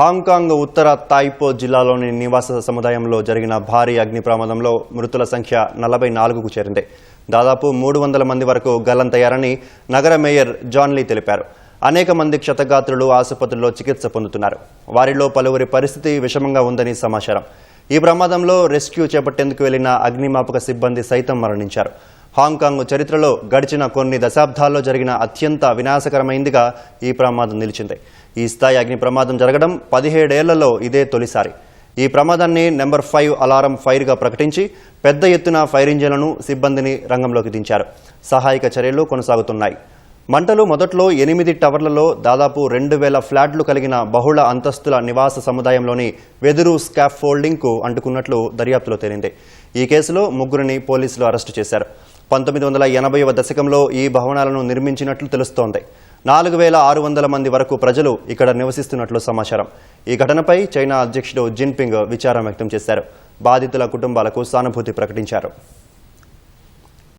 Hong Kong ఉత్తర తాయిపో జిల్లాలోని నివాస సముదాయంలో జరిగిన భారీ అగ్ని ప్రమాదంలో మృతుల సంఖ్య నలభై నాలుగుకు చేరింది. దాదాపు మూడు వందల మంది వరకు గల్లంతయ్యారని నగర మేయర్ జాన్ లీ తెలిపారు. అనేక మంది క్షతగాత్రులు ఆసుపత్రిలో చికిత్స పొందుతున్నారు. వారిలో పలువురి పరిస్థితి విషమంగా ఉందని సమాచారం. ఈ ప్రమాదంలో రెస్క్యూ చేపట్టేందుకు వెళ్ళిన అగ్నిమాపక సిబ్బంది సైతం మరణించారు. హాంకాంగ్ చరిత్రలో గడిచిన కొన్ని దశాబ్దాల్లో జరిగిన అత్యంత వినాశకరమైందిగా ఈ ప్రమాదం నిలిచింది. ఈ స్థాయి అగ్ని ప్రమాదం జరగడం పదిహేడేళ్ళలో ఇదే తొలిసారి. ఈ ప్రమాదాన్ని నెంబర్ ఫైవ్ అలారం ఫైర్గా ప్రకటించి పెద్ద ఎత్తున ఫైర్ ఇంజిన్లను సిబ్బందిని రంగంలోకి దించారు. సహాయక చర్యలు కొనసాగుతున్నాయి. మంటలు మొదట్లో ఎనిమిది టవర్లలో దాదాపు రెండు వేల ఫ్లాట్లు కలిగిన బహుళ అంతస్తుల నివాస సముదాయంలోని వెదురు స్కాఫోల్డింగ్కు అంటుకున్నట్లు దర్యాప్తులో తేలింది. ఈ కేసులో ముగ్గురిని పోలీసులు అరెస్టు చేశారు. పంతొమ్మిది వందల ఎనభైవ దశకంలో ఈ భవనాలను నిర్మించినట్లు తెలుస్తోంది. నాలుగు వేల ఆరు వందల మంది వరకు ప్రజలు ఇక్కడ నివసిస్తున్నట్లు సమాచారం. ఈ ఘటనపై చైనా అధ్యక్షుడు జిన్పింగ్ విచారం వ్యక్తం చేశారు. బాధితుల కుటుంబాలకు సానుభూతి ప్రకటించారు.